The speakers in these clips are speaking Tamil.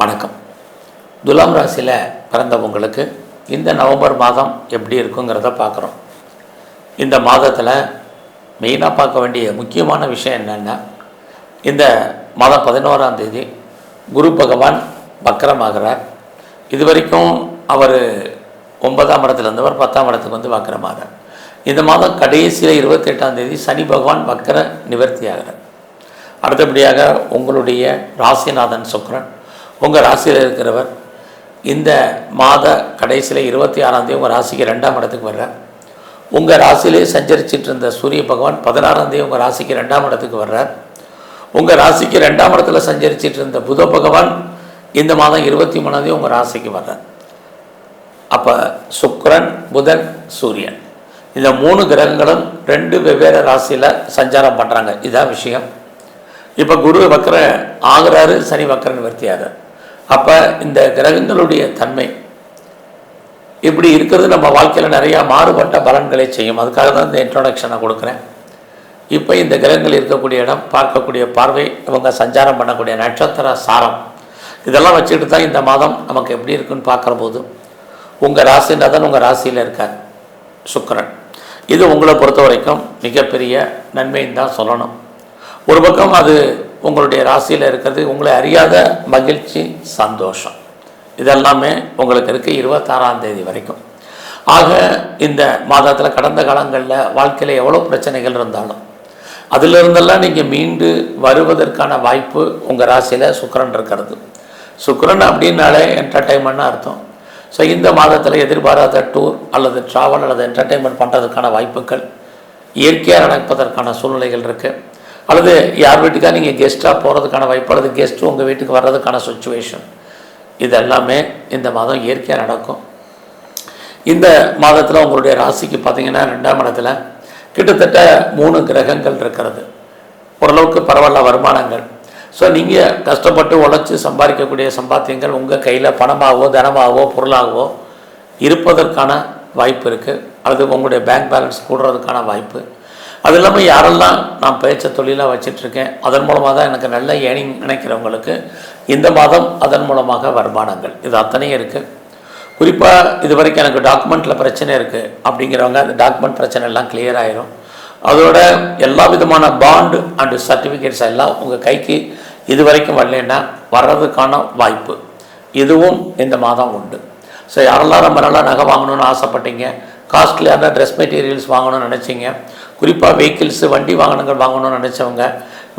வணக்கம். துலாம் ராசியில் பிறந்தவங்களுக்கு இந்த நவம்பர் மாதம் எப்படி இருக்குங்கிறத பார்க்குறோம். இந்த மாதத்தில் மெயினாக பார்க்க வேண்டிய முக்கியமான விஷயம் என்னென்னா இந்த மாதம் பதினோராம் தேதி குரு பகவான் வக்கரமாகிறார். இது வரைக்கும் அவர் ஒன்பதாம் இடத்துலேருந்தவர் பத்தாம் இடத்துக்கு வந்து வக்கரமாகிறார். இந்த மாதம் கடைசியில் இருபத்தெட்டாம் தேதி சனி பகவான் வக்கர நிவர்த்தி ஆகிறார் அடுத்தபடியாக உங்களுடைய ராசிநாதன் சுக்கரன். உங்கள் ராசியில் இருக்கிறவர் இந்த மாத கடைசியில் இருபத்தி ஆறாம் தேதி உங்கள் ராசிக்கு ரெண்டாம் இடத்துக்கு வர்றார். உங்கள் ராசியிலே சஞ்சரிச்சிட்டு இருந்த சூரிய பகவான் பதினாறாம் தேதி உங்கள் ராசிக்கு ரெண்டாம் இடத்துக்கு வர்றார். உங்கள் ராசிக்கு ரெண்டாம் இடத்துல சஞ்சரிச்சிட்டு இருந்த புத பகவான் இந்த மாதம் இருபத்தி மூணாம் தேதி உங்கள் ராசிக்கு வர்றார். அப்போ சுக்கரன் புதன் சூரியன். இந்த மூணு கிரகங்களும் ரெண்டு வெவ்வேறு ராசியில் சஞ்சாரம் பண்ணுறாங்க இதான் விஷயம். இப்போ குரு வக்கர ஆகிறாரு சனி வக்கர நிவர்த்தி அப்போ இந்த கிரகங்களுடைய தன்மை இப்படி இருக்கிறது நம்ம வாழ்க்கையில் நிறையா மாறுபட்ட பலன்களை செய்யும். அதுக்காக தான் இந்த இன்ட்ரோடக்ஷனை கொடுக்குறேன். இப்போ இந்த கிரகங்கள் இருக்கக்கூடிய இடம் பார்க்கக்கூடிய பார்வை இவங்க சஞ்சாரம் பண்ணக்கூடிய நட்சத்திர சாரம் இதெல்லாம் வச்சுக்கிட்டு தான் இந்த மாதம் நமக்கு எப்படி இருக்குன்னு பார்க்குற போது உங்கள் ராசின்றதான் உங்கள் ராசியில் இருக்கார் சுக்கரன். இது உங்களை பொறுத்த வரைக்கும் மிகப்பெரிய நன்மைன்னு தான் சொல்லணும். ஒரு பக்கம் அது உங்களுடைய ராசியில் இருக்கிறது உங்களை அறியாத மகிழ்ச்சி சந்தோஷம். இதெல்லாமே உங்களுக்கு இருக்குது இருபத்தாறாம் தேதி வரைக்கும். ஆக இந்த மாதத்தில் கடந்த காலங்களில் வாழ்க்கையில் எவ்வளோ பிரச்சனைகள் இருந்தாலும் அதிலிருந்தெல்லாம் நீங்கள் மீண்டு வருவதற்கான வாய்ப்பு உங்கள் ராசியில் சுக்கரன் இருக்கிறது. சுக்கரன் அப்படின்னாலே என்டர்டைன்மெண்ட்னு அர்த்தம். ஸோ இந்த மாதத்தில் எதிர்பாராத டூர் அல்லது ட்ராவல் அல்லது என்டர்டைன்மெண்ட் பண்ணுறதுக்கான வாய்ப்புகள் இயற்கையாக நடப்பதற்கான சூழ்நிலைகள் இருக்குது அல்லது யார் வீட்டுக்காக நீங்கள் கெஸ்ட்டாக போகிறதுக்கான வாய்ப்பு அல்லது கெஸ்ட்டு உங்கள் வீட்டுக்கு வர்றதுக்கான சுச்சுவேஷன் இது எல்லாமே இந்த மாதம் இயற்கையாக நடக்கும். இந்த மாதத்தில் உங்களுடைய ராசிக்கு பார்த்தீங்கன்னா ரெண்டாம் இடத்துல கிட்டத்தட்ட மூணு கிரகங்கள் இருக்கிறது. ஓரளவுக்கு பரவாயில்ல வருமானங்கள். ஸோ நீங்கள் கஷ்டப்பட்டு உழைச்சி சம்பாதிக்கக்கூடிய சம்பாத்தியங்கள் உங்கள் கையில் பணமாகவோ தனமாகவோ பொருளாகவோ இருப்பதற்கான வாய்ப்பு இருக்குது அல்லது உங்களுடைய பேங்க் பேலன்ஸ் கூடுறதுக்கான வாய்ப்பு. அது இல்லாமல் யாரெல்லாம் நான் பேச்ச தொழிலாக வச்சிட்ருக்கேன் அதன் மூலமாக தான் எனக்கு நல்ல ஏர்னிங் நினைக்கிறவங்களுக்கு இந்த மாதம் அதன் மூலமாக வருமானங்கள். இது அத்தனையும் இருக்குது குறிப்பாக இது வரைக்கும் எனக்கு டாக்குமெண்ட்டில் பிரச்சனை இருக்குது அப்படிங்கிறவங்க அந்த டாக்குமெண்ட் பிரச்சனை எல்லாம் கிளியர் ஆயிரும். அதோட எல்லா விதமான பாண்டு அண்டு சர்டிஃபிகேட்ஸ் எல்லாம் உங்கள் கைக்கு இது வரைக்கும் வரலன்னா வர்றதுக்கான வாய்ப்பு. இதுவும் இந்த மாதம் உண்டு. ஸோ யாரெல்லாம் ரொம்ப நல்லா நகை வாங்கணும்னு ஆசைப்பட்டீங்க காஸ்ட்லியான ட்ரெஸ் மெட்டீரியல்ஸ் வாங்கணும்னு நினச்சிங்க குறிப்பாக வெஹிக்கிள்ஸு வண்டி வாகனங்கள் வாங்கணும்னு நினச்சவங்க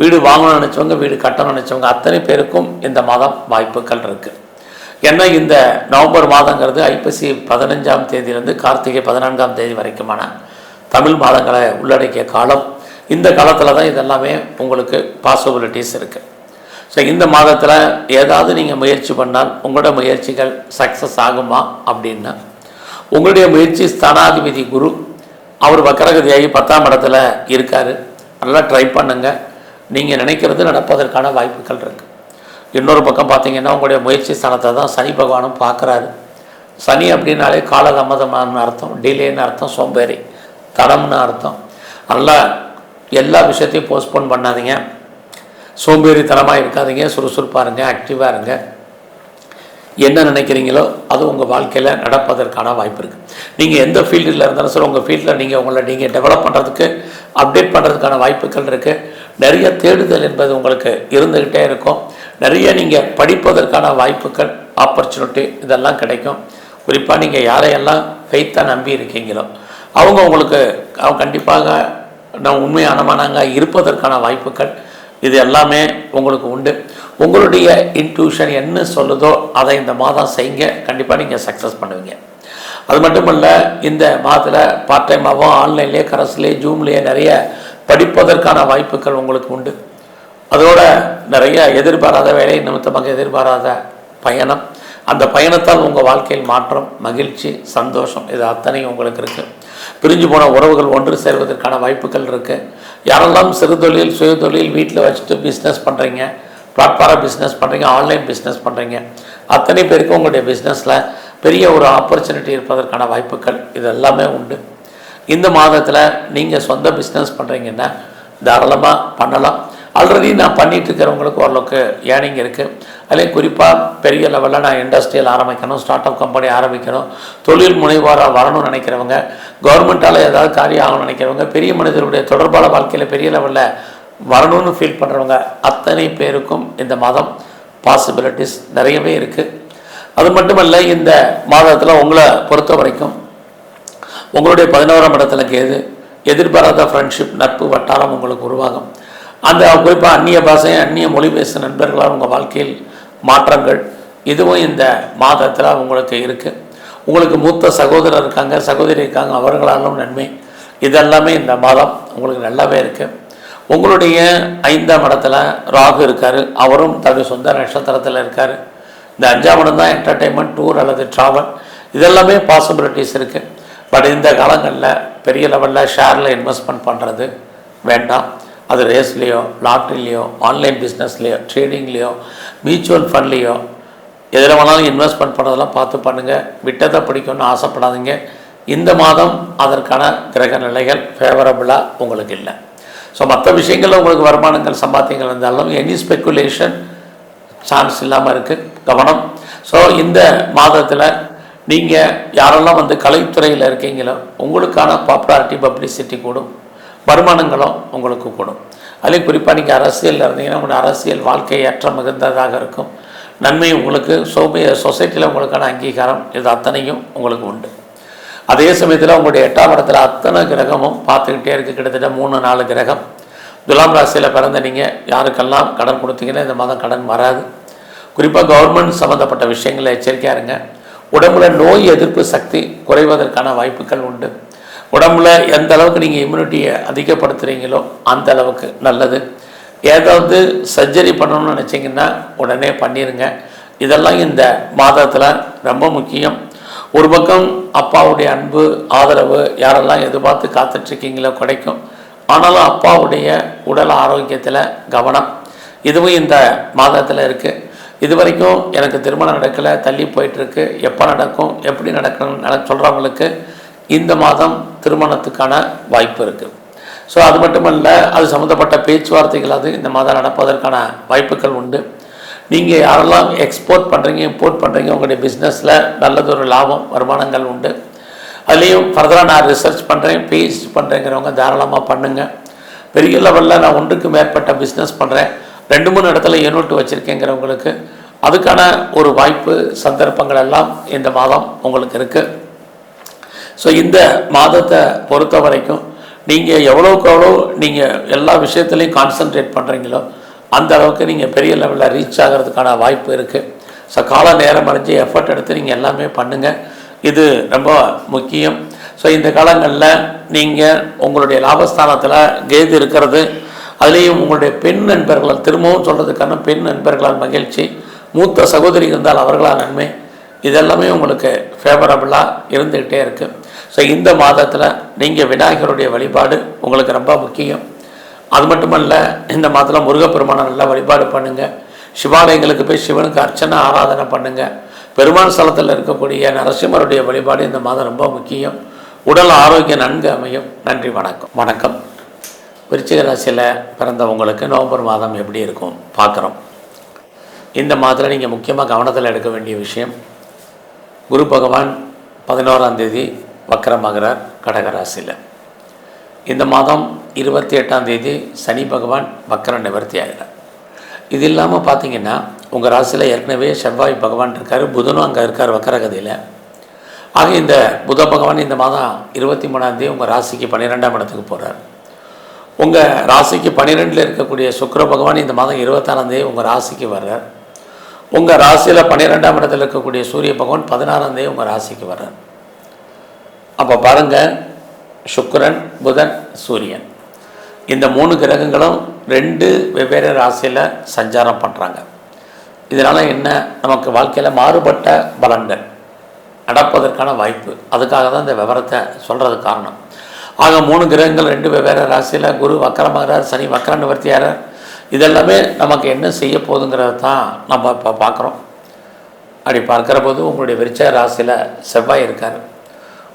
வீடு வாங்கணும்னு நினச்சவங்க வீடு கட்டணும்னு நினச்சவங்க அத்தனை பேருக்கும் இந்த மாதம் வாய்ப்புகள் இருக்குது ஏன்னா இந்த நவம்பர் மாதங்கிறது ஐப்பசி பதினஞ்சாம் தேதியிலேருந்து கார்த்திகை பதினான்காம் தேதி வரைக்குமான தமிழ் மாதங்களை உள்ளடக்கிய காலம். இந்த காலத்தில் தான் இதெல்லாமே உங்களுக்கு பாசிபிலிட்டிஸ் இருக்குது ஸோ இந்த மாதத்தில் ஏதாவது நீங்கள் முயற்சி பண்ணால் உங்களோட முயற்சிகள் சக்ஸஸ் ஆகுமா அப்படின்னா உங்களுடைய முயற்சி ஸ்தானாதிபதி குரு அவர் வக்கரகதியாகி பத்தாம் இடத்துல இருக்கார். நல்லா ட்ரை பண்ணுங்கள் நீங்கள் நினைக்கிறது நடப்பதற்கான வாய்ப்புகள் இருக்குது இன்னொரு பக்கம் பார்த்தீங்கன்னா உங்களுடைய முயற்சி ஸ்தானத்தை தான் சனி பகவானும் பார்க்குறாரு. சனி அப்படின்னாலே காலதாமதமான அர்த்தம் டிலேன்னு அர்த்தம் சோம்பேறி. தடம்னு அர்த்தம். நல்லா எல்லா விஷயத்தையும் போஸ்ட்போன் பண்ணாதீங்க. சோம்பேறித்தனமாக இருக்காதீங்க சுறுசுறுப்பாக இருங்க ஆக்டிவாக இருங்க. என்ன நினைக்கிறீங்களோ அது உங்கள் வாழ்க்கையில் நடப்பதற்கான வாய்ப்பு இருக்குது நீங்கள் எந்த ஃபீல்டில் இருந்தாலும் சரி உங்கள் ஃபீல்டில் நீங்கள் உங்களை நீங்கள் டெவலப் பண்ணுறதுக்கு அப்டேட் பண்ணுறதுக்கான வாய்ப்புகள் இருக்குது நிறைய தேடுதல் என்பது உங்களுக்கு இருந்துக்கிட்டே இருக்கும். நிறைய நீங்கள் படிப்பதற்கான வாய்ப்புகள் ஆப்பர்ச்சுனிட்டி இதெல்லாம் கிடைக்கும். குறிப்பாக நீங்கள் யாரையெல்லாம் ஃபெய்த்தாக நம்பி இருக்கீங்களோ அவங்க உங்களுக்கு அவங்க கண்டிப்பாக நான் உண்மையானமானாங்க இருப்பதற்கான வாய்ப்புகள் இது எல்லாமே உங்களுக்கு உண்டு. உங்களுடைய இன்ட்யூஷன் என்ன சொல்லுதோ அதை இந்த மாதம் செய்யுங்க. கண்டிப்பாக நீங்கள் சக்ஸஸ் பண்ணுவீங்க. அது மட்டும் இல்லை இந்த மாதத்தில் பார்ட் டைமாகவும் ஆன்லைன்லேயே கரஸ்லேயே ஜூம்லேயே நிறைய படிப்பதற்கான வாய்ப்புகள் உங்களுக்கு உண்டு. அதோட நிறைய எதிர்பாராத வேலை நிமித்தமாக எதிர்பாராத பயணம். அந்த பயணத்தால் உங்கள் வாழ்க்கையில் மாற்றம் மகிழ்ச்சி சந்தோஷம் இது அத்தனையும் உங்களுக்கு இருக்குது பிரிஞ்சு போன உறவுகள் ஒன்று சேர்வதற்கான வாய்ப்புகள் இருக்குது யாரெல்லாம் சிறு தொழில் சுய தொழில் வீட்டில் வச்சுட்டு பிஸ்னஸ் பண்ணுறீங்க பிளாட்ஃபாரம் பிஸ்னஸ் பண்ணுறீங்க ஆன்லைன் பிஸ்னஸ் பண்ணுறீங்க அத்தனை பேருக்கும் உங்களுடைய பிஸ்னஸில் பெரிய ஒரு ஆப்பர்ச்சுனிட்டி இருப்பதற்கான வாய்ப்புகள் இது எல்லாமே உண்டு. இந்த மாதத்தில் நீங்கள் சொந்த பிஸ்னஸ் பண்ணுறீங்கன்னா தாராளமாக பண்ணலாம். ஆல்ரெடி நான் பண்ணிகிட்டு இருக்கிறவங்களுக்கு ஓரளவுக்கு ஏர்னிங் இருக்குது அதுலேயும் குறிப்பாக பெரிய லெவலில் நான் இண்டஸ்ட்ரியல் ஆரம்பிக்கணும் ஸ்டார்ட் அப் கம்பெனி ஆரம்பிக்கணும் தொழில் முனைவாராக வரணும்னு நினைக்கிறவங்க கவர்மெண்ட்டால் ஏதாவது காரியம் ஆகணும்னு நினைக்கிறவங்க பெரிய மனிதருடைய தொடர்பான வாழ்க்கையில் பெரிய லெவலில் வரணும்னு ஃபீல் பண்ணுறவங்க அத்தனை பேருக்கும் இந்த மாதம் பாசிபிலிட்டிஸ் நிறையவே இருக்குது அது மட்டுமல்ல இந்த மாதத்தில் உங்களை பொறுத்த வரைக்கும் உங்களுடைய பதினோராம் இடத்துல கேது எதிர்பாராத ஃப்ரெண்ட்ஷிப் நட்பு வட்டாரம் உங்களுக்கு உருவாகும். அந்த குறிப்பாக அந்நிய பாஷை அந்நிய மொழி பேசும் நண்பர்களால் உங்கள் வாழ்க்கையில் மாற்றங்கள். இதுவும் இந்த மாதத்தில் உங்களுக்கு இருக்குது உங்களுக்கு மூத்த சகோதரர் இருக்காங்க சகோதரி இருக்காங்க அவர்களாலும் நன்மை. இதெல்லாமே இந்த மாதம் உங்களுக்கு நல்லாவே இருக்குது உங்களுடைய ஐந்தாம் இடத்துல ராகு இருக்கார். அவரும் தன்னுடைய சொந்த நட்சத்திரத்தில் இருக்கார். இந்த அஞ்சாம் இடம் தான் என்டர்டெயின்மெண்ட் டூர் அல்லது ட்ராவல் இதெல்லாமே பாசிபிலிட்டிஸ் இருக்குது பட் இந்த காலங்களில் பெரிய லெவலில் ஷேரில் இன்வெஸ்ட்மெண்ட் பண்ணுறது வேண்டாம். அது ரேஸ்லேயோ லாட்ரிலேயோ ஆன்லைன் பிஸ்னஸ்லேயோ ட்ரேடிங்லேயோ மியூச்சுவல் ஃபண்ட்லேயோ எதில் வேணாலும் இன்வெஸ்ட்மெண்ட் பண்ணுறதெல்லாம் பார்த்து பண்ணுங்கள் விட்டதை பிடிக்கும்னு ஆசைப்படாதீங்க. இந்த மாதம் அதற்கான கிரக நிலைகள் ஃபேவரபுளாக உங்களுக்கு இல்லை. ஸோ மற்ற விஷயங்களில் உங்களுக்கு வருமானங்கள் சம்பாத்தியங்கள் இருந்தாலும் எனி ஸ்பெக்குலேஷன் சான்ஸ் இல்லாமல் இருக்குது கவனம். ஸோ இந்த மாதத்தில் நீங்கள் யாரெல்லாம் வந்து கலைத்துறையில் இருக்கீங்களோ உங்களுக்கான பாப்புலாரிட்டி பப்ளிசிட்டி கூடும். வருமானங்களும் உங்களுக்கு கூடும். அதுலேயும் குறிப்பாக நீங்கள் அரசியலில் இருந்தீங்கன்னா உங்களுடைய அரசியல் வாழ்க்கை ஏற்ற மிகுந்ததாக இருக்கும். நன்மை உங்களுக்கு சோமிய சொசைட்டியில் உங்களுக்கான அங்கீகாரம் இது அத்தனையும் உங்களுக்கு உண்டு. அதே சமயத்தில் உங்களுடைய எட்டாம் இடத்துல அத்தனை கிரகமும் பார்த்துக்கிட்டே இருக்குது கிட்டத்தட்ட மூணு நாலு கிரகம். துலாம் ராசியில் பிறந்த நீங்கள் யாருக்கெல்லாம் கடன் கொடுத்தீங்கன்னா இந்த மாதம் கடன் வராது. குறிப்பாக கவர்மெண்ட் சம்மந்தப்பட்ட விஷயங்களில் எச்சரிக்கையாக இருங்க. உடம்புல நோய் எதிர்ப்பு சக்தி குறைவதற்கான வாய்ப்புகள் உண்டு. உடம்புல எந்த அளவுக்கு நீங்கள் இம்யூனிட்டியை அதிகப்படுத்துகிறீங்களோ அந்த அளவுக்கு நல்லது. ஏதாவது சர்ஜரி பண்ணணும்னு நினச்சிங்கன்னா உடனே பண்ணிடுங்க இதெல்லாம் இந்த மாதத்தில் ரொம்ப முக்கியம். ஒரு பக்கம் அப்பாவுடைய அன்பு ஆதரவு யாரெல்லாம் எதிர்பார்த்து காத்துட்ருக்கீங்களோ கிடைக்கும். ஆனாலும் அப்பாவுடைய உடல் ஆரோக்கியத்தில் கவனம். இதுவும் இந்த மாதத்தில் இருக்குது இது வரைக்கும் எனக்கு திருமணம் நடக்கலை தள்ளி போயிட்டுருக்கு எப்போ நடக்கும் எப்படி நடக்கணும் நட சொல்கிறவங்களுக்கு இந்த மாதம் திருமணத்துக்கான வாய்ப்பு இருக்குது ஸோ அது மட்டுமல்ல அது சம்மந்தப்பட்ட பேச்சுவார்த்தைகள் அது இந்த மாதம் நடப்பதற்கான வாய்ப்புகள் உண்டு. நீங்கள் யாரெல்லாம் எக்ஸ்போர்ட் பண்ணுறீங்க இம்போர்ட் பண்ணுறீங்க உங்களுடைய பிஸ்னஸில் நல்லதொரு லாபம் வருமானங்கள் உண்டு. அதுலேயும் ஃபர்தராக நான் ரிசர்ச் பண்ணுறேன் பிஹெச்டி பண்ணுறேங்கிறவங்க தாராளமாக பண்ணுங்கள் பெரிய லெவலில் நான் ஒன்றுக்கு மேற்பட்ட பிஸ்னஸ் பண்ணுறேன் ரெண்டு மூணு இடத்துல யூனிட் வச்சுருக்கேங்கிறவங்களுக்கு அதுக்கான ஒரு வாய்ப்பு சந்தர்ப்பங்கள் எல்லாம் இந்த மாதம் உங்களுக்கு இருக்குது ஸோ இந்த மாதத்தை பொறுத்த வரைக்கும் நீங்கள் எவ்வளோக்கு எவ்வளோ நீங்கள் எல்லா விஷயத்துலையும் கான்சென்ட்ரேட் பண்ணுறீங்களோ அந்த அளவுக்கு நீங்கள் பெரிய லெவலில் ரீச் ஆகிறதுக்கான வாய்ப்பு இருக்குது ஸோ கால நேரம் அடைஞ்சு எஃபர்ட் எடுத்து நீங்கள் எல்லாமே பண்ணுங்கள் இது ரொம்ப முக்கியம். ஸோ இந்த காலங்களில் நீங்கள் உங்களுடைய லாபஸ்தானத்தில் கேது இருக்கிறது. அதுலேயும் உங்களுடைய பெண் நண்பர்களால் திரும்பவும் சொல்கிறதுக்கான பெண் நண்பர்களால் மகிழ்ச்சி. மூத்த சகோதரி இருந்தால் அவர்களால் நன்மை. இதெல்லாமே உங்களுக்கு ஃபேவரபுளாக இருந்துக்கிட்டே இருக்குது ஸோ இந்த மாதத்தில் நீங்கள் விநாயகருடைய வழிபாடு உங்களுக்கு ரொம்ப முக்கியம். அது மட்டுமல்ல இந்த மாதத்தில் முருகப்பெருமானை நல்லா வழிபாடு பண்ணுங்கள் சிவாலயங்களுக்கு போய் சிவனுக்கு அர்ச்சனை ஆராதனை பண்ணுங்கள் பெருமாள் ஸ்தலத்தில் இருக்கக்கூடிய நரசிம்மருடைய வழிபாடு இந்த மாதம் ரொம்ப முக்கியம். உடல் ஆரோக்கியம் நன்கு அமையும். நன்றி வணக்கம். வணக்கம். விருச்சிக ராசியில் பிறந்தவங்களுக்கு நவம்பர் மாதம் எப்படி இருக்கும்? பார்க்குறோம். இந்த மாதத்தில் நீங்கள் முக்கியமாக கவனத்தில் எடுக்க வேண்டிய விஷயம் குரு பகவான் பதினோராந்தேதி வக்கரமாகிறார் கடகராசியில். இந்த மாதம் இருபத்தி எட்டாம் தேதி சனி பகவான் வக்கர நிவர்த்தி ஆகிறார். இது இல்லாமல் பார்த்தீங்கன்னா உங்கள் ராசியில் ஏற்கனவே செவ்வாய் பகவான் இருக்கார் புதனும் அங்கே இருக்கார் வக்கரகதியில். ஆக இந்த புத பகவான் இந்த மாதம் இருபத்தி மூணாம் தேதி உங்கள் ராசிக்கு பன்னிரெண்டாம் இடத்துக்கு போகிறார் உங்கள் ராசிக்கு பன்னிரெண்டில் இருக்கக்கூடிய சுக்கர பகவான் இந்த மாதம் இருபத்தாறாம் தேதி உங்கள் ராசிக்கு வர்றார். உங்கள் ராசியில் பன்னிரெண்டாம் இடத்தில் இருக்கக்கூடிய சூரிய பகவான் பதினாறாம் தேதி உங்கள் ராசிக்கு வர்றார். அப்போ பாருங்கள் சுக்கரன் புதன் சூரியன். இந்த மூணு கிரகங்களும் ரெண்டு வெவ்வேறு ராசியில் சஞ்சாரம் பண்ணுறாங்க இதனால் என்ன? நமக்கு வாழ்க்கையில் மாறுபட்ட பலன்கள் நடப்பதற்கான வாய்ப்பு. அதுக்காக தான் இந்த விவரத்தை சொல்கிறது காரணம். ஆக மூணு கிரகங்கள் ரெண்டு வெவ்வேறு ராசியில் குரு வக்கரமாகிறார் சனி வக்கர நிவர்த்தியாகிறார் இதெல்லாமே நமக்கு என்ன செய்ய போகுதுங்கிறத தான் நம்ம இப்போ பார்க்குறோம். அப்படி பார்க்குற போது உங்களுடைய விருச்ச ராசியில் செவ்வாய் இருக்கார்.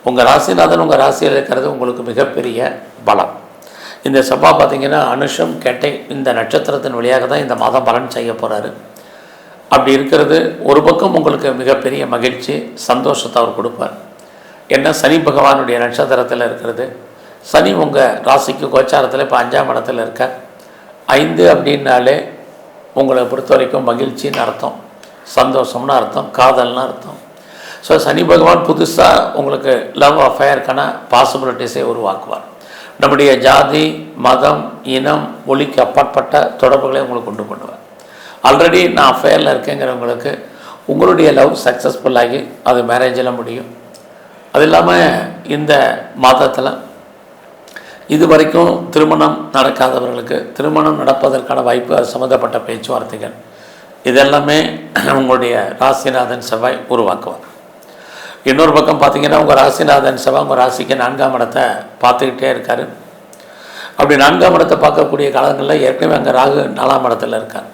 உங்கள் ராசிநாதன் உங்கள் ராசியில் இருக்கிறது உங்களுக்கு மிகப்பெரிய பலம். இந்த செவ்வாய் பார்த்திங்கன்னா அனுஷம் கெட்டை இந்த நட்சத்திரத்தின் வழியாக தான் இந்த மாதம் பலன் செய்ய போகிறாரு அப்படி இருக்கிறது ஒரு பக்கம் உங்களுக்கு மிகப்பெரிய மகிழ்ச்சி சந்தோஷத்தை அவர் கொடுப்பார். ஏன்னா சனி பகவானுடைய நட்சத்திரத்தில் இருக்கிறது. சனி உங்கள் ராசிக்கு கோச்சாரத்தில் இப்போ அஞ்சாம் இடத்துல இருக்க ஐந்து அப்படின்னாலே உங்களை பொறுத்த வரைக்கும் மகிழ்ச்சின்னு அர்த்தம். சந்தோஷம்னு அர்த்தம். காதல்னு அர்த்தம். ஸோ சனி பகவான் புதுசாக உங்களுக்கு லவ் அஃபேருக்கான பாசிபிலிட்டிஸை உருவாக்குவார். நம்முடைய ஜாதி மதம் இனம் மொழிக்கு அப்பாற்பட்ட தொடர்புகளை உங்களுக்கு கொண்டு பண்ணுவார். ஆல்ரெடி நான் அஃபேரில் இருக்கேங்கிறவங்களுக்கு உங்களுடைய லவ் சக்ஸஸ்ஃபுல்லாகி அது மேரேஜில் முடியும். அது இல்லாமல் இந்த மாதத்தில் இது வரைக்கும் திருமணம் நடக்காதவர்களுக்கு திருமணம் நடப்பதற்கான வாய்ப்பு அது சம்மந்தப்பட்ட பேச்சுவார்த்தைகள் இதெல்லாமே உங்களுடைய ராசிநாதன் செவ்வாய் உருவாக்குவார். இன்னொரு பக்கம் பார்த்தீங்கன்னா உங்கள் ராசிநாதன் செவ்வாய் உங்கள் ராசிக்கு நான்காம் இடத்தை பார்த்துக்கிட்டே இருக்கார். அப்படி நான்காம் இடத்தை பார்க்கக்கூடிய காலங்களில் ஏற்கனவே அங்கே ராகு நாலாம் இடத்துல இருக்கார்.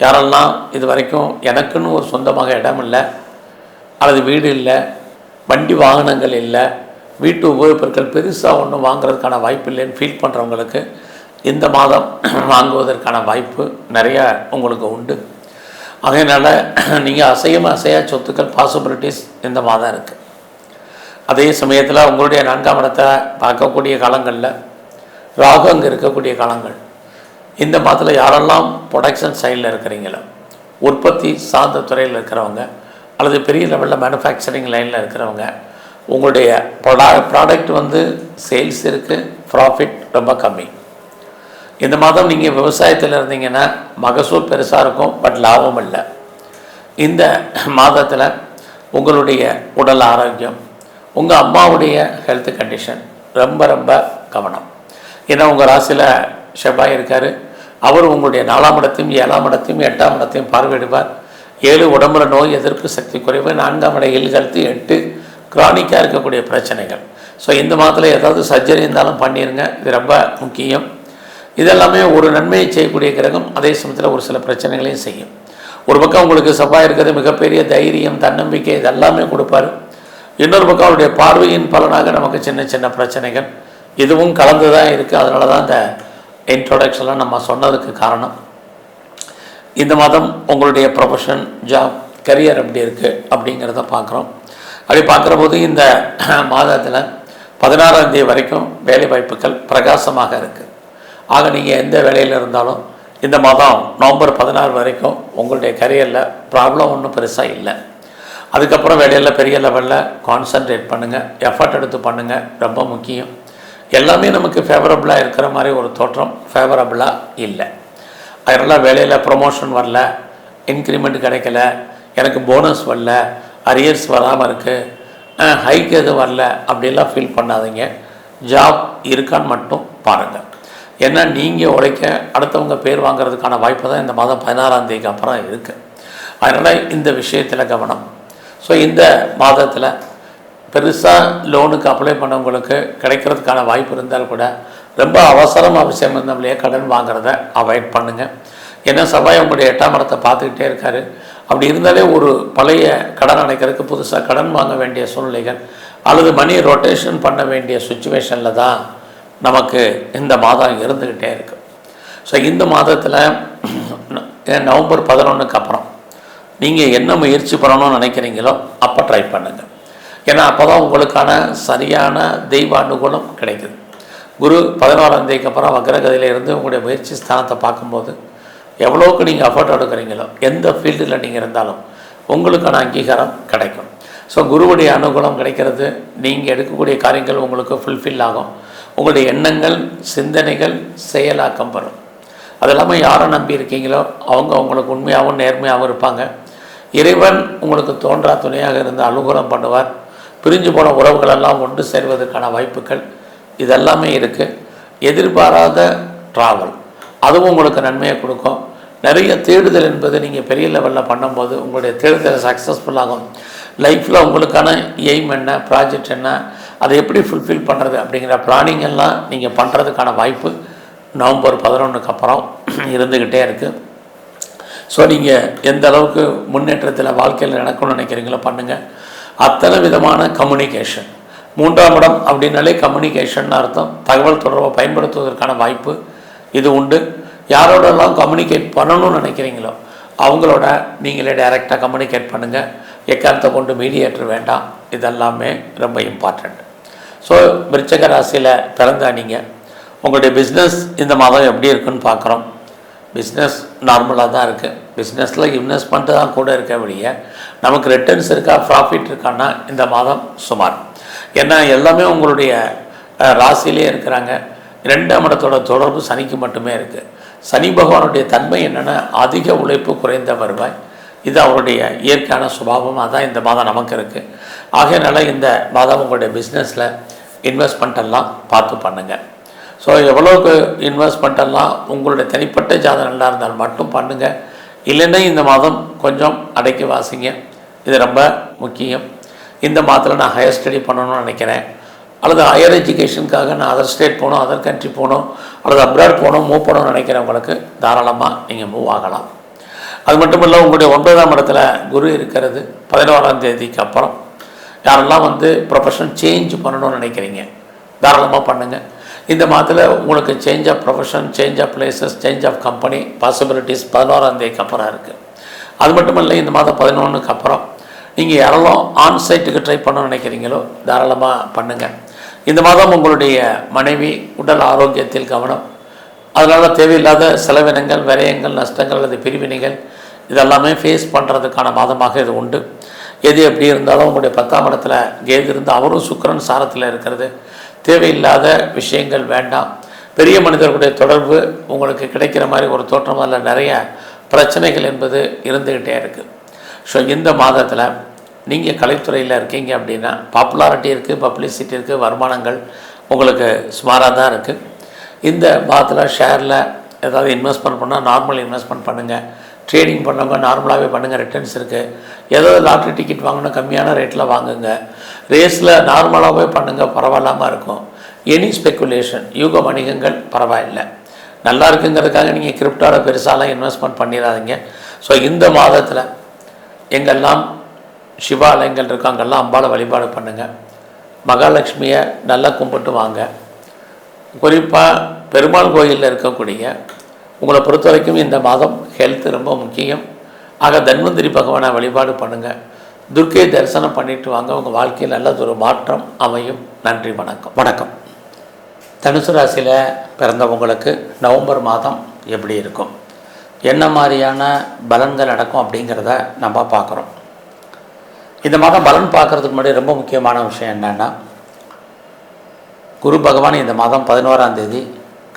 யாரெல்லாம் இது வரைக்கும் எனக்குன்னு ஒரு சொந்தமாக இடம் இல்லை அல்லது வீடு இல்லை வண்டி வாகனங்கள் இல்லை வீட்டு உபயோகப்பொருட்கள் பெருசாக ஒன்றும் வாங்குறதுக்கான வாய்ப்பு இல்லைன்னு ஃபீல் பண்ணுறவங்களுக்கு இந்த மாதம் வாங்குவதற்கான வாய்ப்பு நிறையா உங்களுக்கு உண்டு. அதனால் நீங்கள் அசையும் அசையா சொத்துக்கள் பாசிபிலிட்டிஸ் இந்த மாதம் இருக்குது அதே சமயத்தில் உங்களுடைய நான்காம் இடத்தை பார்க்கக்கூடிய காலங்களில் ராகு அங்கே இருக்கக்கூடிய காலங்கள். இந்த மாதத்தில் யாரெல்லாம் ப்ரொடக்ஷன் சைடில் இருக்கிறீங்களோ உற்பத்தி சார்ந்த துறையில் இருக்கிறவங்க அல்லது பெரிய லெவலில் மேனுஃபேக்சரிங் லைனில் இருக்கிறவங்க உங்களுடைய ப்ரொடா ப்ராடக்ட் வந்து சேல்ஸ் இருக்குது ப்ராஃபிட் ரொம்ப கம்மி. இந்த மாதம் நீங்கள் விவசாயத்தில் இருந்தீங்கன்னா மகசூல் பெருசாக இருக்கும் பட் லாபம் இல்லை. இந்த மாதத்தில் உங்களுடைய உடல் ஆரோக்கியம் உங்கள் அம்மாவுடைய ஹெல்த் கண்டிஷன் ரொம்ப ரொம்ப கவனம். ஏன்னா உங்கள் ராசியில் செவ்வாய் இருக்கார். அவர் உங்களுடைய நாலாம் இடத்தையும் ஏழாம் இடத்தையும் எட்டாம் இடத்தையும் பார்வையிடுவார். ஏழு உடம்புல நோய் எதிர்ப்பு சக்தி குறைவு நான்காம் இட எல்கழுத்து எட்டு கிரானிக்காக இருக்கக்கூடிய பிரச்சனைகள். ஸோ இந்த மாதத்தில் ஏதாவது சர்ஜரி இருந்தாலும் பண்ணிடுங்க இது ரொம்ப முக்கியம். இதெல்லாமே ஒரு நன்மையை செய்யக்கூடிய கிரகம் அதே சமயத்தில் ஒரு சில பிரச்சனைகளையும் செய்யும். ஒரு பக்கம் உங்களுக்கு செவ்வாய் இருக்கிறது மிகப்பெரிய தைரியம் தன்னம்பிக்கை இதெல்லாமே கொடுப்பாரு. இன்னொரு பக்கம் அவருடைய பார்வையின் பலனாக நமக்கு சின்ன சின்ன பிரச்சனைகள் இதுவும் கலந்து தான் இருக்குது அதனால தான் இந்த இன்ட்ரோடக்ஷன்லாம் நம்ம சொன்னதுக்கு காரணம். இந்த மாதம் உங்களுடைய ப்ரொஃபஷன் ஜாப் கரியர் எப்படி இருக்குது அப்படிங்கிறத பார்க்குறோம். அப்படி பார்க்குற போது இந்த மாதத்தில் பதினாறாம் தேதி வரைக்கும் வேலை வாய்ப்புகள் பிரகாசமாக இருக்குது ஆக நீங்கள் எந்த வேலையில் இருந்தாலும் இந்த மாதம் நவம்பர் பதினாறு வரைக்கும் உங்களுடைய கரியரில் ப்ராப்ளம் ஒன்றும் பெருசாக இல்லை. அதுக்கப்புறம் வேலையில் பெரிய லெவலில் கான்சன்ட்ரேட் பண்ணுங்கள் எஃபர்ட் எடுத்து பண்ணுங்கள் ரொம்ப முக்கியம். எல்லாமே நமக்கு ஃபேவரபுளாக இருக்கிற மாதிரி ஒரு தோற்றம் ஃபேவரபுளாக இல்லை. அதனால் வேலையில் ப்ரொமோஷன் வரல இன்க்ரிமெண்ட் கிடைக்கல எனக்கு போனஸ் வரல அரியர்ஸ் வராமல் இருக்குது ஹைக் எதுவும் வரல அப்படிலாம் ஃபீல் பண்ணாதீங்க. ஜாப் இருக்கான்னு மட்டும் பாருங்கள் ஏன்னா நீங்கள் உழைக்க அடுத்தவங்க பேர் வாங்குறதுக்கான வாய்ப்பு தான் இந்த மாதம் பதினாறாம் தேதிக்கு அப்புறம் இருக்குது அதனால் இந்த விஷயத்தில் கவனம். ஸோ இந்த மாதத்தில் பெருசாக லோனுக்கு அப்ளை பண்ணவங்களுக்கு கிடைக்கிறதுக்கான வாய்ப்பு இருந்தால் கூட ரொம்ப அவசரம் அவசியம் இருந்தவங்களே கடன் வாங்குறத அவாய்ட் பண்ணுங்கள் ஏன்னா செவ்வாய் உங்களுடைய எட்டாம் இடத்தை பார்த்துக்கிட்டே இருக்காரு. அப்படி இருந்தாலே ஒரு பழைய கடன் அடைக்கிறதுக்கு புதுசாக கடன் வாங்க வேண்டிய சூழ்நிலைகள் அல்லது மணி ரொட்டேஷன் பண்ண வேண்டிய சுச்சுவேஷனில் தான் நமக்கு இந்த மாதம் இருந்துக்கிட்டே இருக்குது ஸோ இந்த மாதத்தில் நவம்பர் பதினொன்றுக்கு அப்புறம் நீங்கள் என்ன முயற்சி பண்ணணும்னு நினைக்கிறீங்களோ அப்போ ட்ரை பண்ணுங்கள் ஏன்னா அப்போ தான் உங்களுக்கான சரியான தெய்வ அனுகூலம் கிடைக்குது. குரு பதினோராம் தேதிக்கு அப்புறம் வக்ரகதியில இருந்து உங்களுடைய முயற்சி ஸ்தானத்தை பார்க்கும்போது எவ்வளோக்கு நீங்கள் அஃபர்ட் எடுக்கிறீங்களோ எந்த ஃபீல்டில் நீங்கள் இருந்தாலும் உங்களுக்கான அங்கீகாரம் கிடைக்கும். ஸோ குருவுடைய அனுகூலம் கிடைக்கிறது நீங்கள் எடுக்கக்கூடிய காரியங்கள் உங்களுக்கு ஃபுல்ஃபில் ஆகும். உங்களுடைய எண்ணங்கள் சிந்தனைகள் செயலாக்கம் பெறும் அது இல்லாமல் யாரை நம்பி இருக்கீங்களோ அவங்க உங்களுக்கு உண்மையாகவும் நேர்மையாகவும் இருப்பாங்க. இறைவன் உங்களுக்கு தோன்றா துணையாக இருந்து அனுகூலம் பண்ணுவார். பிரிஞ்சு போன உறவுகளெல்லாம் ஒன்று சேர்வதற்கான வாய்ப்புகள் இதெல்லாமே இருக்குது எதிர்பாராத ட்ராவல் அதுவும் உங்களுக்கு நன்மையை கொடுக்கும். நிறைய தேடுதல் என்பது நீங்கள் பெரிய லெவலில் பண்ணும்போது உங்களுடைய தேடுதல் சக்ஸஸ்ஃபுல்லாகும் லைஃப்பில் உங்களுக்கான எய்ம் என்ன ப்ராஜெக்ட் என்ன அதை எப்படி ஃபுல்ஃபில் பண்ணுறது அப்படிங்கிற பிளானிங் எல்லாம் நீங்கள் பண்ணுறதுக்கான வாய்ப்பு நவம்பர் பதினொன்றுக்கு அப்புறம் இருந்துக்கிட்டே இருக்குது ஸோ நீங்கள் எந்த அளவுக்கு முன்னேற்றத்தில் வாழ்க்கையில் நடக்கணும்னு நினைக்கிறீங்களோ பண்ணுங்கள் அத்தனை விதமான கம்யூனிகேஷன் மூன்றாம் இடம் அப்படின்னாலே கம்யூனிகேஷன் அர்த்தம். தகவல் தொடர்பை பயன்படுத்துவதற்கான வாய்ப்பு இது உண்டு. யாரோடலாம் கம்யூனிகேட் பண்ணணும்னு நினைக்கிறீங்களோ அவங்களோட நீங்களே டைரெக்டாக கம்யூனிகேட் பண்ணுங்கள் எக்காரத்தை கொண்டு மீடியேட்டர் வேண்டாம். இதெல்லாமே ரொம்ப இம்பார்ட்டண்ட் ஸோ விருச்சக ராசியில் பிறந்தா நீங்கள் உங்களுடைய பிஸ்னஸ் இந்த மாதம் எப்படி இருக்குன்னு பார்க்குறோம். பிஸ்னஸ் நார்மலாக தான் இருக்குது பிஸ்னஸில் இன்வெஸ்ட்மெண்ட்டு தான் கூட இருக்க வழிய. நமக்கு ரிட்டர்ன்ஸ் இருக்கா ப்ராஃபிட் இருக்கான்னா இந்த மாதம் சுமார். ஏன்னா எல்லாமே உங்களுடைய அஹ், ராசியிலே இருக்கிறாங்க. ரெண்டாம் இடத்தோட தொடர்பு சனிக்கு மட்டுமே இருக்குது சனி பகவானுடைய தன்மை என்னென்னா அதிக உழைப்பு குறைந்த வருவாய். இது அவருடைய இயற்கையான சுபாவமாக தான் இந்த மாதம் நமக்கு இருக்குது ஆகையனால இந்த மாதம் உங்களுடைய பிஸ்னஸில் இன்வெஸ்ட்மெண்ட் எல்லாம் பார்த்து பண்ணுங்கள் ஸோ எவ்வளோக்கு இன்வெஸ்ட்மெண்ட் எல்லாம் உங்களுடைய தனிப்பட்ட ஜாதகம் நல்லா இருந்தால் மட்டும் பண்ணுங்கள் இல்லைன்னா இந்த மாதம் கொஞ்சம் அடைக்கி வாசிங்க. இது ரொம்ப முக்கியம். இந்த மாதத்தில் நான் ஹையர் ஸ்டடி பண்ணணும்னு நினைக்கிறேன். அல்லது ஹையர் எஜுகேஷனுக்காக நான் அதர் ஸ்டேட் போகணும் அதர் கண்ட்ரி போகணும் அல்லது அப்ராட் போகணும் மூவ் பண்ணணும்னு நினைக்கிறவங்களுக்கு தாராளமாக நீங்கள் மூவ் ஆகலாம். அது மட்டும் இல்லை உங்களுடைய ஒன்பதாம் இடத்துல குரு இருக்கிறது. பதினோராம் தேதிக்கு அப்புறம் யாரெல்லாம் வந்து ப்ரொஃபஷன் சேஞ்ச் பண்ணணும்னு நினைக்கிறீங்க தாராளமாக பண்ணுங்கள் இந்த மாதத்தில் உங்களுக்கு change of profession change of places change of company possibilities பதினோராம் தேதிக்கு அப்புறம் இருக்குது அது மட்டும் இல்லை இந்த மாதம் பதினொன்றுக்கு அப்புறம் நீங்கள் யாரெல்லாம் ஆன் சைட்டுக்கு ட்ரை பண்ணணும்னு நினைக்கிறீங்களோ தாராளமாக பண்ணுங்கள் இந்த மாதம் உங்களுடைய மனைவி உடல் ஆரோக்கியத்தில் கவனம். அதனால் தேவையில்லாத செலவினங்கள் விரயங்கள் நஷ்டங்கள் அல்லது பிரிவினைகள் இதெல்லாமே ஃபேஸ் பண்ணுறதுக்கான மாதமாக இது உண்டு. எது எப்படி இருந்தாலும் உங்களுடைய பத்தாம் இடத்துல கேது இருந்து அவரும் சுக்கரன் சாரத்தில் இருக்கிறது. தேவையில்லாத விஷயங்கள் வேண்டாம். பெரிய மனிதர்களுடைய தொடர்பு உங்களுக்கு கிடைக்கிற மாதிரி ஒரு தோற்றம் அதில் நிறைய பிரச்சனைகள் என்பது இருந்துக்கிட்டே இருக்குது ஸோ இந்த மாதத்தில் நீங்கள் கலைத்துறையில் இருக்கீங்க அப்படின்னா பாப்புலாரிட்டி இருக்குது பப்ளிசிட்டி இருக்குது வருமானங்கள் உங்களுக்கு சுமாராக தான் இருக்குது இந்த மாதத்தில் ஷேரில் ஏதாவது இன்வெஸ்ட்மெண்ட் பண்ணால் நார்மல் இன்வெஸ்ட்மெண்ட் பண்ணுங்கள் ட்ரேடிங் பண்ணவங்க நார்மலாகவே பண்ணுங்கள் ரிட்டர்ன்ஸ் இருக்குது ஏதாவது லாட்ரி டிக்கெட் வாங்கினா கம்மியான ரேட்டில் வாங்குங்க. ரேஸில் நார்மலாகவே பண்ணுங்கள் பரவாயில்லாமல் இருக்கும். எனி ஸ்பெக்குலேஷன் யூக வணிகங்கள் பரவாயில்லை. நல்லா இருக்குங்கிறதுக்காக நீங்கள் கிரிப்டோவில் பெருசாலாம் இன்வெஸ்ட்மெண்ட் பண்ணிடாதீங்க. ஸோ இந்த மாதத்தில் எங்கெல்லாம் சிவாலயங்கள் இருக்கோ அங்கெல்லாம் அம்பாவை வழிபாடு பண்ணுங்கள் மகாலட்சுமியை நல்லா கும்பிட்டு வாங்க. குறிப்பாக பெருமாள் கோயிலில் இருக்கக்கூடிய உங்களை பொறுத்த வரைக்கும் இந்த மாதம் ஹெல்த் ரொம்ப முக்கியம். ஆக தன்வந்திரி பகவானை வழிபாடு பண்ணுங்கள் துர்க்கை தரிசனம் பண்ணிட்டு வாங்க. உங்கள் வாழ்க்கையில் நல்லதொரு மாற்றம் அமையும். நன்றி வணக்கம். வணக்கம். தனுசு ராசியில் பிறந்தவங்களுக்கு நவம்பர் மாதம் எப்படி இருக்கும்? என்ன மாதிரியான பலன்கள் நடக்கும் அப்படிங்கிறத நம்ம பார்க்குறோம். இந்த மாதம் பலன் பார்க்குறதுக்கு முன்னாடி ரொம்ப முக்கியமான விஷயம் என்னென்னா குரு பகவான் இந்த மாதம் பதினோராம் தேதி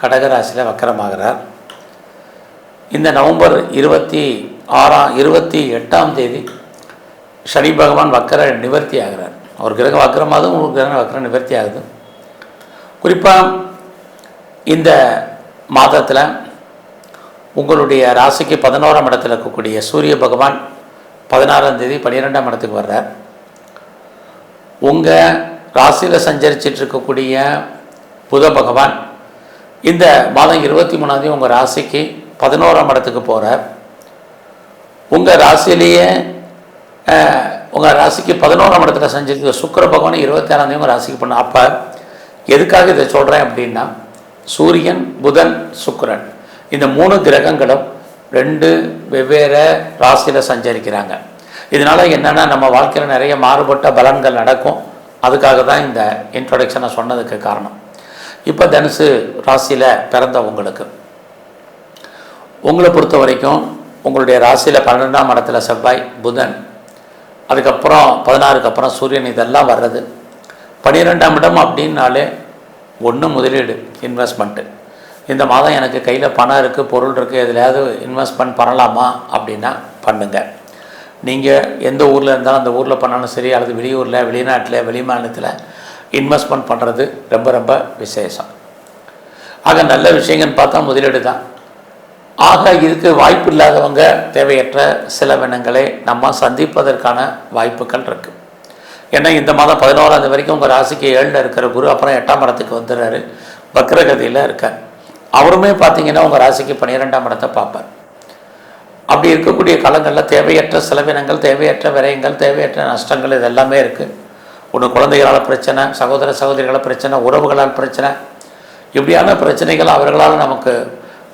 கடகராசியில் வக்கரமாகிறார். இந்த நவம்பர் இருபத்தி ஆறாம் இருபத்தி எட்டாம் தேதி சனி பகவான் வக்கர நிவர்த்தி ஆகிறார். ஒரு கிரகம் வக்கரமாகுது ஒரு கிரகம் வக்கர நிவர்த்தி ஆகுது. குறிப்பாக இந்த மாதத்தில் உங்களுடைய ராசிக்கு பதினோராம் இடத்தில் இருக்கக்கூடிய சூரிய பகவான் பதினாறாம் தேதி பன்னிரெண்டாம் இடத்துக்கு வர்றார். உங்கள் ராசியில் சஞ்சரிச்சிட்டு இருக்கக்கூடிய புத பகவான் இந்த மாதம் இருபத்தி மூணாந்தேதி உங்கள் ராசிக்கு பதினோராம் இடத்துக்கு போகிறார் உங்கள் ராசியிலேயே உங்கள் ராசிக்கு பதினோராம் இடத்துல சஞ்சரிக்கிற சுக்கர பகவான் இருபத்தாறாம் தேதி உங்கள் ராசிக்கு பண்ண அப்போ எதுக்காக இதை சொல்கிறேன் அப்படின்னா சூரியன் புதன் சுக்கரன். இந்த மூணு கிரகங்களும் ரெண்டு வெவ்வேறு ராசியில் சஞ்சரிக்கிறாங்க. இதனால் என்னென்னா நம்ம வாழ்க்கையில் நிறைய மாறுபட்ட பலன்கள் நடக்கும். அதுக்காக தான் இந்த இன்ட்ரொடக்ஷனை சொன்னதுக்கு காரணம். இப்போ தனுசு ராசியில் பிறந்த உங்களுக்கு உங்களை பொறுத்த வரைக்கும் உங்களுடைய ராசியில் பன்னெண்டாம் இடத்துல செவ்வாய் புதன் அதுக்கப்புறம் பதினாறுக்கு அப்புறம் சூரியன் இதெல்லாம் வர்றது. பன்னிரெண்டாம் இடம் அப்படின்னாலே ஒன்று முதலீடு இன்வெஸ்ட்மெண்ட்டு இந்த மாதம் எனக்கு கையில் பணம் இருக்குது பொருள் இருக்குது எதுலையாவது இன்வெஸ்ட்மெண்ட் பண்ணலாமா அப்படின்னா பண்ணுங்கள் நீங்கள் எந்த ஊரில் இருந்தாலும் அந்த ஊரில் பண்ணாலும் சரி அல்லது வெளியூரில் வெளிநாட்டில் வெளிமாநிலத்தில் இன்வெஸ்ட்மெண்ட் பண்ணுறது ரொம்ப ரொம்ப விசேஷம். ஆக நல்ல விஷயங்கள்னு பார்த்தா முதலீடு தான் ஆக இதுக்கு வாய்ப்பு இல்லாதவங்க தேவையற்ற செலவினங்களை நம்ம சந்திப்பதற்கான வாய்ப்புகள் இருக்குது ஏன்னா இந்த மாதம் பதினோராம் தேதி வரைக்கும் உங்கள் ராசிக்கு ஏழில் இருக்கிற குரு அப்புறம் எட்டாம் இடத்துக்கு வந்துடுறாரு. வக்ரகதியில் இருக்கார். அவருமே பார்த்தீங்கன்னா உங்கள் ராசிக்கு பன்னிரெண்டாம் இடத்தை பார்ப்பார். அப்படி இருக்கக்கூடிய காலங்களில் தேவையற்ற செலவினங்கள் தேவையற்ற விரயங்கள் தேவையற்ற நஷ்டங்கள் இது எல்லாமே இருக்குது ஒன்று குழந்தைகளால் பிரச்சனை சகோதர சகோதரிகளால் பிரச்சனை உறவுகளால் பிரச்சனை. இப்படியான பிரச்சனைகள் அவர்களால் நமக்கு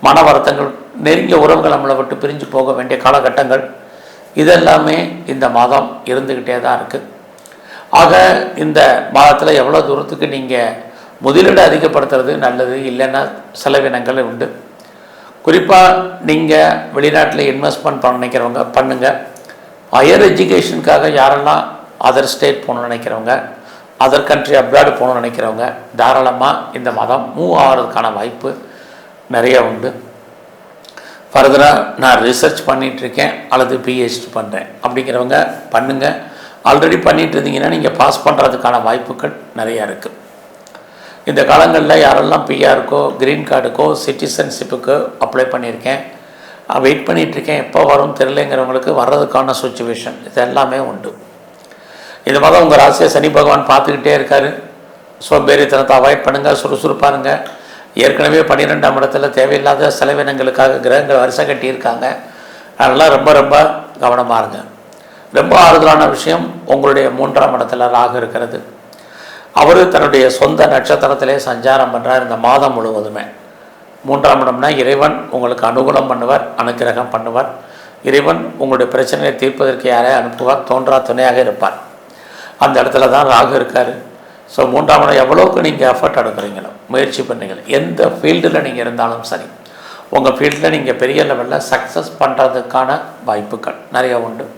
மன வருத்தங்கள் நெருங்கிய உறவுகள் நம்மளை விட்டு பிரிஞ்சு போக வேண்டிய காலகட்டங்கள் இதெல்லாமே இந்த மாதம் இருந்துக்கிட்டே தான் இருக்குது ஆக இந்த மாதத்தில் எவ்வளோ தூரத்துக்கு நீங்கள் முதலீடு அதிகப்படுத்துறது நல்லது இல்லைன்னா செலவினங்கள் உண்டு. குறிப்பாக நீங்கள் வெளிநாட்டில் இன்வெஸ்ட்மெண்ட் பண்ண நினைக்கிறவங்க பண்ணுங்கள் ஹையர் எஜுகேஷனுக்காக யாரெல்லாம் அதர் ஸ்டேட் போகணும்னு நினைக்கிறவங்க அதர் கண்ட்ரி அப்ராடு போகணும்னு நினைக்கிறவங்க தாராளமாக இந்த மாதம் மூவ் ஆகிறதுக்கான வாய்ப்பு நிறைய உண்டு. ஃபர்தராக நான் ரிசர்ச் பண்ணிகிட்ருக்கேன் அல்லது பிஹெச்டி பண்ணுறேன் அப்படிங்கிறவங்க பண்ணுங்கள் ஆல்ரெடி பண்ணிகிட்டு இருந்தீங்கன்னா நீங்கள் பாஸ் பண்ணுறதுக்கான வாய்ப்புகள் நிறையா இருக்குது இந்த காலங்களில் யாரெல்லாம் பிஆருக்கோ க்ரீன் கார்டுக்கோ சிட்டிசன்ஷிப்புக்கோ அப்ளை பண்ணியிருக்கேன் வெயிட் பண்ணிகிட்ருக்கேன் எப்போ வரும் தெரிலங்கிறவங்களுக்கு வர்றதுக்கான சுச்சுவேஷன் இது எல்லாமே உண்டு. இது மாதிரி உங்கள் ராசியை சனி பகவான் பார்த்துக்கிட்டே இருக்கார். சோம்பேறித்தனத்தை அவாய்ட் பண்ணுங்கள் சுறுசுறுப்பாருங்க ஏற்கனவே பன்னிரெண்டாம் இடத்துல தேவையில்லாத செலவினங்களுக்காக கிரகங்கள் வரிசை கட்டியிருக்காங்க. அதெல்லாம் ரொம்ப ரொம்ப கவனமாக இருங்க. ரொம்ப ஆறுதலான விஷயம் உங்களுடைய மூன்றாம் இடத்துல ராகு இருக்கிறது. அவர் தன்னுடைய சொந்த நட்சத்திரத்திலே சஞ்சாரம் பண்ணுறார் இந்த மாதம் முழுவதுமே. மூன்றாம் இடம்னா இறைவன் உங்களுக்கு அனுகூலம் பண்ணுவார் அனுக்கிரகம் பண்ணுவார். இறைவன் உங்களுடைய பிரச்சனையை தீர்ப்பதற்கு யாரையும் அனுப்புவார் தோன்றா துணையாக இருப்பார். அந்த இடத்துல தான் ராகு இருக்கார். ஸோ மூன்றாம் இடம் எவ்வளோக்கு நீங்கள் எஃபர்ட் எடுக்கிறீங்களோ முயற்சி பண்ணுறீங்களோ எந்த ஃபீல்டில் நீங்கள் இருந்தாலும் சரி. உங்கள் ஃபீல்டில் நீங்கள் பெரிய லெவலில் சக்ஸஸ் பண்ணுறதுக்கான வாய்ப்புகள் நிறைய உண்டு.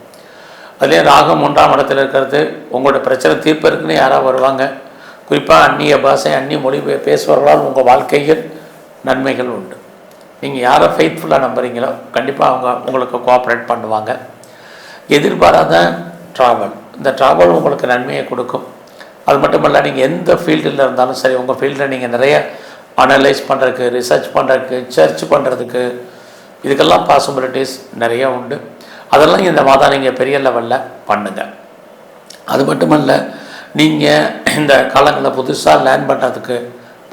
அதுலேயும் ராகம் மூன்றாம் இடத்துல இருக்கிறது உங்களோட பிரச்சனை தீர்ப்பதற்குன்னு யாராவது வருவாங்க. குறிப்பாக அந்நிய பாஷை அந்நிய மொழி பே- பேசுபவர்களால் உங்கள் வாழ்க்கையில் நன்மைகள் உண்டு. நீங்கள் யாரை ஃபெய்த்ஃபுல்லாக நம்புறீங்களோ கண்டிப்பாக அவங்க உங்களுக்கு கோஆப்ரேட் பண்ணுவாங்க. எதிர்பாராத ட்ராவல் இந்த ட்ராவல் உங்களுக்கு நன்மையை கொடுக்கும். அது மட்டும் இல்லை நீங்கள் எந்த ஃபீல்டில் இருந்தாலும் சரி உங்கள் ஃபீல்டில் நீங்கள் நிறைய அனலைஸ் பண்ணுறதுக்கு ரிசர்ச் பண்ணுறதுக்கு சர்ச் பண்ணுறதுக்கு இதுக்கெல்லாம் பாசிபிலிட்டிஸ் நிறைய உண்டு. அதெல்லாம் இந்த மாதம் நீங்கள் பெரிய லெவலில் பண்ணுங்கள் அது மட்டுமல்ல நீங்கள் இந்த காலங்களில் புதுசாக லேர்ன் பண்ணுறதுக்கு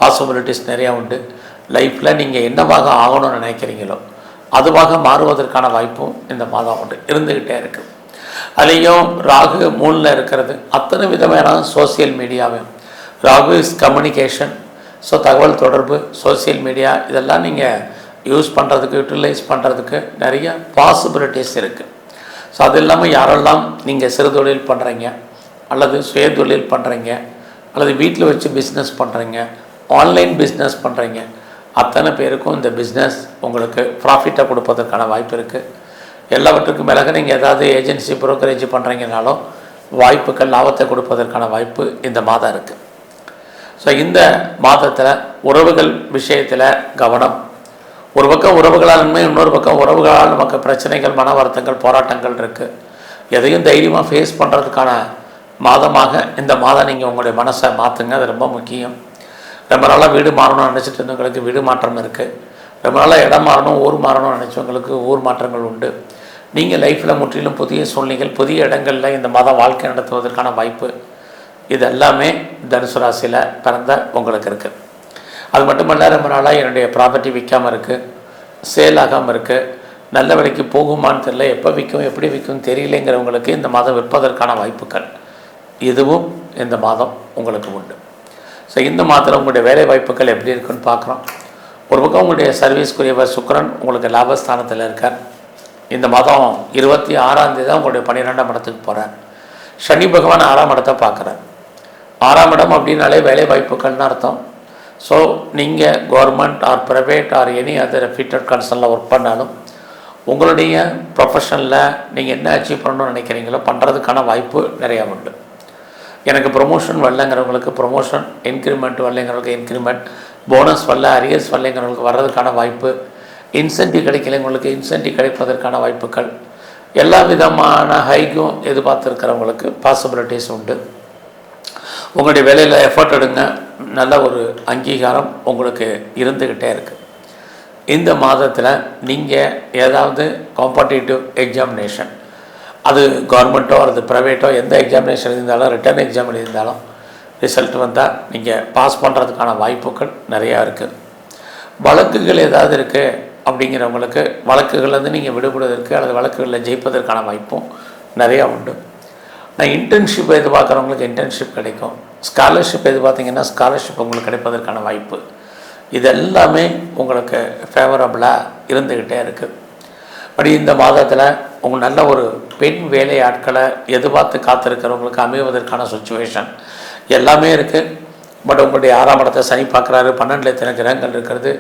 பாசிபிலிட்டிஸ் நிறையா உண்டு. லைஃப்பில் நீங்கள் என்னவாக ஆகணும்னு நினைக்கிறீங்களோ அதுவாக மாறுவதற்கான வாய்ப்பும் இந்த மாதம் உண்டு. இருந்துக்கிட்டே இருக்குது அதுலேயும் ராகு மூணில் இருக்கிறது. அத்தனை விதமான சோசியல் மீடியாவையும் ராகு இஸ் கம்யூனிகேஷன் ஸோ தகவல் தொடர்பு சோசியல் மீடியா இதெல்லாம் நீங்கள் யூஸ் பண்ணுறதுக்கு யூட்டிலைஸ் பண்ணுறதுக்கு நிறைய பாசிபிலிட்டிஸ் இருக்குது ஸோ அது இல்லாமல் யாரெல்லாம் நீங்கள் சிறு தொழில் பண்ணுறீங்க அல்லது சுய தொழில் பண்ணுறீங்க அல்லது வீட்டில் வச்சு பிஸ்னஸ் பண்ணுறீங்க ஆன்லைன் பிஸ்னஸ் பண்ணுறீங்க அத்தனை பேருக்கும் இந்த பிஸ்னஸ் உங்களுக்கு ப்ராஃபிட்டை கொடுப்பதற்கான வாய்ப்பு இருக்குது எல்லாவற்றுக்கும் மேலாக நீங்கள் ஏதாவது ஏஜென்சி புரோக்கரேஜ் பண்ணுறீங்கனாலும் வாய்ப்புகள் லாபத்தை கொடுப்பதற்கான வாய்ப்பு இந்த மாதம் இருக்குது ஸோ இந்த மாதத்தில் உறவுகள் விஷயத்தில் கவனம். ஒரு பக்கம் உறவுகளால் நன்மை இன்னொரு பக்கம் உறவுகளால் நமக்கு பிரச்சனைகள் மன வருத்தங்கள் போராட்டங்கள் இருக்குது எதையும் தைரியமாக ஃபேஸ் பண்ணுறதுக்கான மாதமாக இந்த மாதம் நீங்கள் உங்களுடைய மனசை மாற்றுங்க அது ரொம்ப முக்கியம். ரொம்ப நாளாக வீடு மாறணும்னு நினச்சிட்டு இருந்தவங்களுக்கு வீடு மாற்றம் இருக்குது ரொம்ப நாளாக இடம் மாறணும் ஊர் மாறணும்னு நினச்சவங்களுக்கு ஊர் மாற்றங்கள் உண்டு. நீங்கள் லைஃப்பில் முற்றிலும் புதிய சூழ்நிலைகள் புதிய இடங்களில் இந்த மத வாழ்க்கை நடத்துவதற்கான வாய்ப்பு இது எல்லாமே தனுசு ராசியில் பிறந்த உங்களுக்கு இருக்குது அது மட்டுமல்ல ரொம்ப நாளாக என்னுடைய ப்ராப்பர்ட்டி விற்காமல் இருக்குது சேல் ஆகாமல் இருக்குது நல்ல விலைக்கு போகுமான்னு தெரியல எப்போ விற்கும் எப்படி விற்கும் தெரியலைங்கிறவங்களுக்கு இந்த மாதம் விற்பதற்கான வாய்ப்புகள். இதுவும் இந்த மாதம் உங்களுக்கு உண்டு. ஸோ இந்த மாதத்தில் உங்களுடைய வேலை வாய்ப்புகள் எப்படி இருக்குன்னு பார்க்குறோம். ஒரு பக்கம் உங்களுடைய சர்வீஸ்க்குரியவர் சுக்கரன் உங்களுக்கு லாபஸ்தானத்தில் இருக்கார். இந்த மாதம் இருபத்தி ஆறாம் தேதி தான் உங்களுடைய பன்னிரெண்டாம் இடத்துக்கு போகிறார் சனி பகவான் ஆறாம் இடத்தை பார்க்குறார். ஆறாம் இடம் அப்படின்னாலே வேலை வாய்ப்புகள்னு அர்த்தம் ஸோ நீங்கள் government or private or any other fitted கன்சர்னில் work பண்ணாலும் உங்களுடைய ப்ரொஃபஷனில் நீங்கள் என்ன அச்சீவ் பண்ணணும்னு நினைக்கிறீங்களோ பண்ணுறதுக்கான வாய்ப்பு நிறையா உண்டு. எனக்கு ப்ரொமோஷன் வரலங்கிறவங்களுக்கு ப்ரொமோஷன் இன்க்ரிமெண்ட் வரலைங்கிறவங்களுக்கு இன்க்ரிமெண்ட் போனஸ் வரல அரியர்ஸ் வரலைங்கிறவங்களுக்கு வர்றதுக்கான வாய்ப்பு இன்சென்டிவ் கிடைக்கலைங்களுக்கு இன்சென்டிவ் கிடைப்பதற்கான வாய்ப்புகள். எல்லா விதமான ஹைக்கும் எதிர்பார்த்துருக்கிறவங்களுக்கு பாசிபிலிட்டிஸ் உண்டு. உங்களுடைய வேலையில் எஃபர்ட் எடுங்க. நல்ல ஒரு அங்கீகாரம் உங்களுக்கு இருந்துக்கிட்டே இருக்குது இந்த மாதத்தில் நீங்கள் ஏதாவது காம்படிட்டிவ் எக்ஸாமினேஷன் அது கவர்மெண்ட்டோ அல்லது ப்ரைவேட்டோ எந்த எக்ஸாமினேஷன் இருந்தாலும் ரிட்டர்ன் எக்ஸாம் இருந்தாலும் ரிசல்ட் வந்தால் நீங்கள் பாஸ் பண்ணுறதுக்கான வாய்ப்புகள் நிறையா இருக்குது வழக்குகள் ஏதாவது இருக்குது அப்படிங்கிறவங்களுக்கு வழக்குகள்லேருந்து நீங்கள் விடுபடுவதற்கு அல்லது வழக்குகளில் ஜெயிப்பதற்கான வாய்ப்பும் நிறையா உண்டு. நான் இன்டர்ன்ஷிப் எதிர்பார்க்குறவங்களுக்கு இன்டர்ன்ஷிப் கிடைக்கும். ஸ்காலர்ஷிப் எதிர்பார்த்திங்கன்னா ஸ்காலர்ஷிப் உங்களுக்கு கிடைப்பதற்கான வாய்ப்பு. இது எல்லாமே உங்களுக்கு ஃபேவரபுளாக இருந்துக்கிட்டே இருக்குது படி இந்த மாதத்தில் உங்கள் நல்ல ஒரு பெண் வேலை ஆட்களை எதிர்பார்த்து காத்திருக்கிறவங்களுக்கு அமைவதற்கான சுச்சுவேஷன் எல்லாமே இருக்குது பட் உங்களுடைய ஆறாம் இடத்தை சனி பார்க்குறாரு பன்னெண்டில் எத்தனை கிரகங்கள் இருக்கிறது.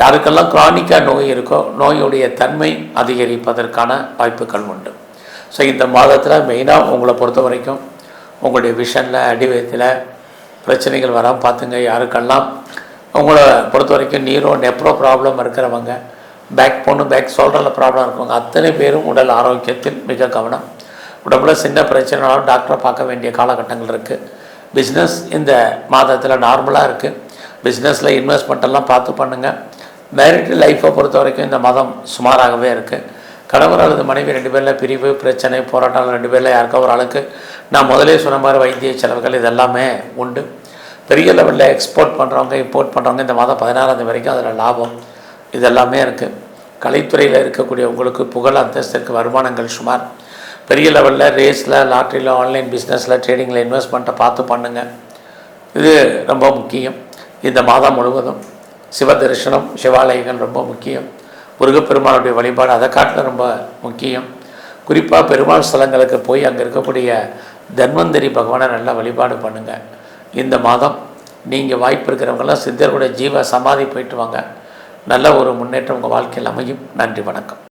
யாருக்கெல்லாம் கிரானிக்காக நோய் இருக்கோ நோயுடைய தன்மை அதிகரிப்பதற்கான வாய்ப்புகள் உண்டு. ஸோ இந்த மாதத்தில் மெயினாக உங்களை பொறுத்த வரைக்கும் உங்களுடைய விஷனில் அடிவயத்தில் பிரச்சனைகள் வராமல் பார்த்துங்க. யாருக்கெல்லாம் உங்களை பொறுத்த வரைக்கும் நீரோ நெப்ரோ ப்ராப்ளம் இருக்கிறவங்க பேக் போன்னு பேக் சொல்கிற ப்ராப்ளம் இருக்கவங்க அத்தனை பேரும் உடல் ஆரோக்கியத்தில் மிக கவனம். உடம்புல சின்ன பிரச்சனைனாலும் டாக்டரை பார்க்க வேண்டிய காலகட்டங்கள் இருக்குது பிஸ்னஸ் இந்த மாதத்தில் நார்மலாக இருக்குது பிஸ்னஸில் இன்வெஸ்ட்மெண்ட்டெல்லாம் பார்த்து பண்ணுங்கள் மேரிட் லைஃப்பை பொறுத்த வரைக்கும் இந்த மாதம் சுமாராகவே இருக்குது கணவர் அல்லது மனைவி ரெண்டு பேரில் பிரிவு பிரச்சனை போராட்டம் ரெண்டு பேரில் யாருக்கோ ஒரு ஆளுக்கு நான் முதலே சொன்ன மாதிரி வைத்திய செலவுகள் இதெல்லாமே உண்டு. பெரிய லெவலில் எக்ஸ்போர்ட் பண்ணுறவங்க இம்போர்ட் பண்ணுறவங்க இந்த மாதம் பதினாறாம் தேதி வரைக்கும் அதில் லாபம் இதெல்லாமே இருக்குது கலைத்துறையில் இருக்கக்கூடிய உங்களுக்கு புகழ் அந்தஸ்திற்கு வருமானங்கள் சுமார். பெரிய லெவலில் ரேஸில் லாட்ரியில் ஆன்லைன் பிஸ்னஸில் ட்ரேடிங்கில் இன்வெஸ்ட்மெண்ட்டை பார்த்து பண்ணுங்கள் இது ரொம்ப முக்கியம். இந்த மாதம் முழுவதும். சிவ தரிசனம் சிவாலயங்கள் ரொம்ப முக்கியம். முருகப்பெருமானுடைய வழிபாடு அதை காட்டில் ரொம்ப முக்கியம். குறிப்பாக பெருமாள் ஸ்தலங்களுக்கு போய் அங்கே இருக்கக்கூடிய தன்வந்தரி பகவானை நல்லா வழிபாடு பண்ணுங்கள் இந்த மாதம் நீங்கள் வாய்ப்பு இருக்கிறவங்கெல்லாம் சித்தர்களுடைய ஜீவ சமாதி போயிட்டு வாங்க. நல்ல ஒரு முன்னேற்றம் உங்கள் வாழ்க்கையில் அமையும். நன்றி வணக்கம்.